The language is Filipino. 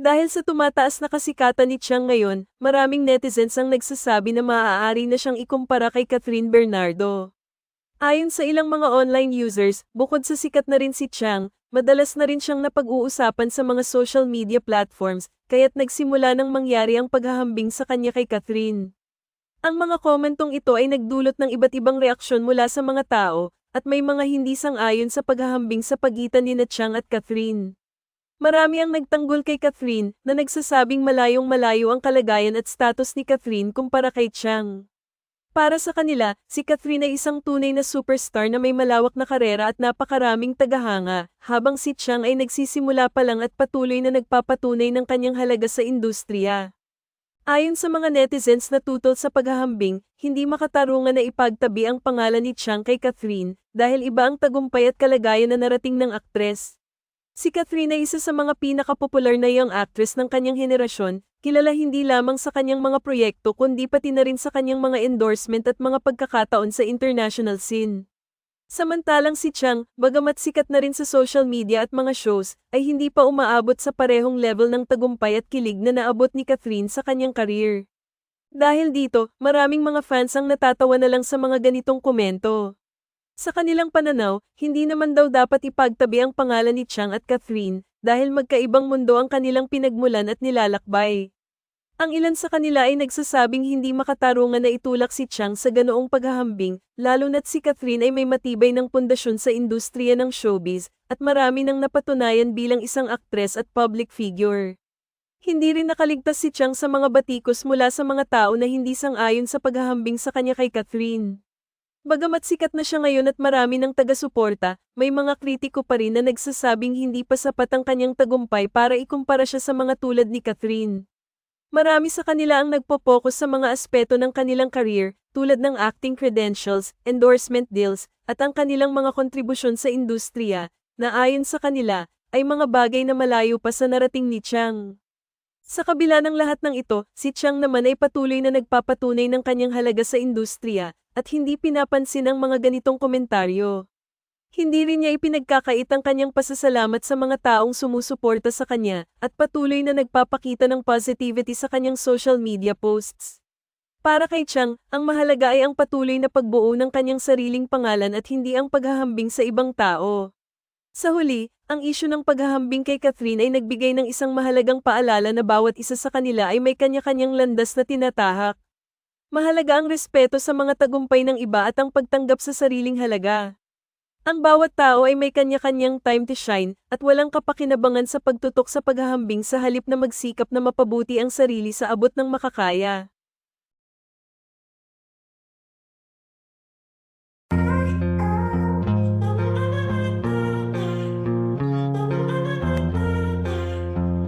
Dahil sa tumataas na kasikatan ni Chiang ngayon, maraming netizens ang nagsasabi na maaari na siyang ikumpara kay Catherine Bernardo. Ayon sa ilang mga online users, bukod sa sikat na rin si Chiang, madalas na rin siyang napag-uusapan sa mga social media platforms, kaya't nagsimula nang mangyari ang paghahambing sa kanya kay Catherine. Ang mga komentong ito ay nagdulot ng iba't ibang reaksyon mula sa mga tao, at may mga hindi sang-ayon sa paghahambing sa pagitan ni Chiang at Catherine. Marami ang nagtanggol kay Catherine na nagsasabing malayong malayo ang kalagayan at status ni Catherine kumpara kay Chiang. Para sa kanila, si Catherine ay isang tunay na superstar na may malawak na karera at napakaraming tagahanga, habang si Chiang ay nagsisimula pa lang at patuloy na nagpapatunay ng kanyang halaga sa industriya. Ayon sa mga netizens na tutol sa paghahambing, hindi makatarungan na ipagtabi ang pangalan ni Chiang kay Catherine dahil iba ang tagumpay at kalagayan na narating ng aktres. Si Catherine ay isa sa mga pinakapopular na young actress ng kanyang henerasyon, kilala hindi lamang sa kanyang mga proyekto kundi pati na rin sa kanyang mga endorsement at mga pagkakataon sa international scene. Samantalang si Chang, bagamat sikat na rin sa social media at mga shows, ay hindi pa umaabot sa parehong level ng tagumpay at kilig na naabot ni Catherine sa kanyang career. Dahil dito, maraming mga fans ang natatawa na lang sa mga ganitong komento. Sa kanilang pananaw, hindi naman daw dapat ipagtabi ang pangalan ni Chang at Catherine dahil magkaibang mundo ang kanilang pinagmulan at nilalakbay. Ang ilan sa kanila ay nagsasabing hindi makatarungan na itulak si Chang sa ganoong paghahambing, lalo na't si Catherine ay may matibay ng pundasyon sa industriya ng showbiz at marami nang napatunayan bilang isang aktres at public figure. Hindi rin nakaligtas si Chang sa mga batikos mula sa mga tao na hindi sang-ayon sa paghahambing sa kanya kay Catherine. Bagamat sikat na siya ngayon at marami ng taga-suporta, may mga kritiko pa rin na nagsasabing hindi pa sapat ang kanyang tagumpay para ikumpara siya sa mga tulad ni Catherine. Marami sa kanila ang nagpo-focus sa mga aspeto ng kanilang career, tulad ng acting credentials, endorsement deals, at ang kanilang mga kontribusyon sa industriya, na ayon sa kanila, ay mga bagay na malayo pa sa narating ni Chang. Sa kabila ng lahat ng ito, si Chang naman ay patuloy na nagpapatunay ng kanyang halaga sa industriya, at hindi pinapansin ang mga ganitong komentaryo. Hindi rin niya ipinagkakait ang kanyang pasasalamat sa mga taong sumusuporta sa kanya at patuloy na nagpapakita ng positivity sa kanyang social media posts. Para kay Chang, ang mahalaga ay ang patuloy na pagbuo ng kanyang sariling pangalan at hindi ang paghahambing sa ibang tao. Sa huli, ang isyu ng paghahambing kay Catherine ay nagbigay ng isang mahalagang paalala na bawat isa sa kanila ay may kanya-kanyang landas na tinatahak. Mahalaga ang respeto sa mga tagumpay ng iba at ang pagtanggap sa sariling halaga. Ang bawat tao ay may kanya-kanyang time to shine at walang kapakinabangan sa pagtutok sa paghahambing sa halip na magsikap na mapabuti ang sarili sa abot ng makakaya.